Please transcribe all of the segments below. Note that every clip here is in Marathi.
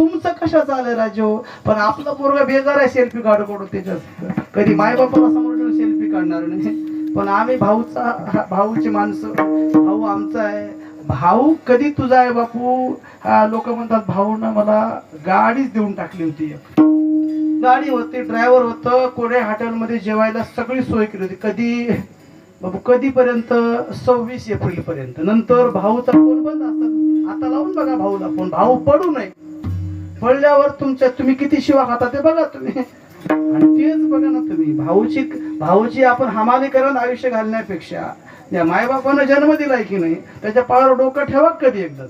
तुमचं कशाचं आलं राजो? पण आपला पोरगा बेजार आहे सेल्फी काढू काढू त्याच्यात. कधी माय बापाला समोर ठेवून सेल्फी काढणार नाही. पण आम्ही भाऊचा भाऊची माणसं भाऊ आमचा आहे. भाऊ कधी तुझा आहे बापू? लोक म्हणतात भाऊनं मला गाडीच देऊन टाकली होती. एक. गाडी होती ड्रायव्हर होतं. कोडे हॉटेलमध्ये जेवायला सगळी सोय केली होती. कधी बाबू कधीपर्यंत? सव्वीस एप्रिल पर्यंत नंतर भाऊचा फोन बंद असतात आता लावून बघा भाऊला फोन. भाऊ पडू नये. पडल्यावर तुमच्या तुम्ही किती शिवा खाता ते बघा तुम्ही. आणि तेच बघा ना तुम्ही भाऊची भाऊची आपण हमालीकरण आयुष्य घालण्यापेक्षा या मायबापानं जन्म दिलाय की नाही त्याच्या पायावर डोकं ठेवा कधी एकदाच.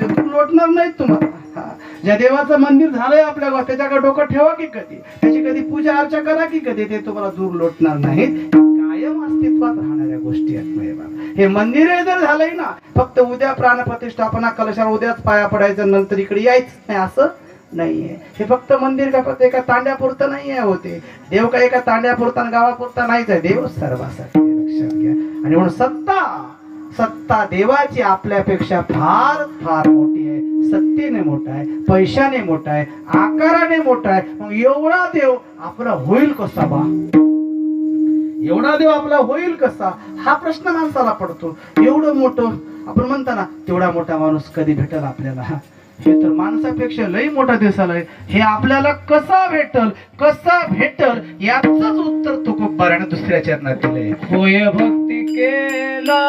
ते दूर लोटणार नाहीत तुम्हाला. ज्या देवाचं मंदिर झालंय आपल्या गावात त्याच्याकडे डोकं ठेवा की कधी. त्याची कधी पूजा अर्चा करा की कधी ते तुम्हाला दूर लोटणार नाहीत. कायम अस्तित्वात राहणाऱ्या गोष्टी आहेत हे मंदिर जर झालंय ना फक्त उद्या प्राणप्रतिष्ठापना कलशाला उद्याच पाया पडायचं नंतर इकडे यायचं नाही असं नाहीये. हे फक्त मंदिर का फक्त एका तांड्यापुरतं नाहीये होते. देव का एका तांड्यापुरता गावापुरता नाहीच आहे. देव सर्वासाठी लक्षात घ्या. आणि म्हणून सत्ता सत्ता देवाची आपल्यापेक्षा फार फार मोठी आहे. सत्तेने मोठा आहे पैशाने मोठा आहे आकाराने मोठा आहे. मग एवढा देव आपला होईल कसा बा? एवढा देव आपला होईल कसा? हा प्रश्न माणसाला पडतो. एवढं मोठं आपण म्हणताना तेवढा मोठा माणूस कधी भेटल आपल्याला? हे तर माणसापेक्षा लई मोठा दिसालाय हे आपल्याला कसा भेटल कसा भेटल याच उत्तर तुकोबाराने दुसऱ्या चरणात दिले होय भक्ती केला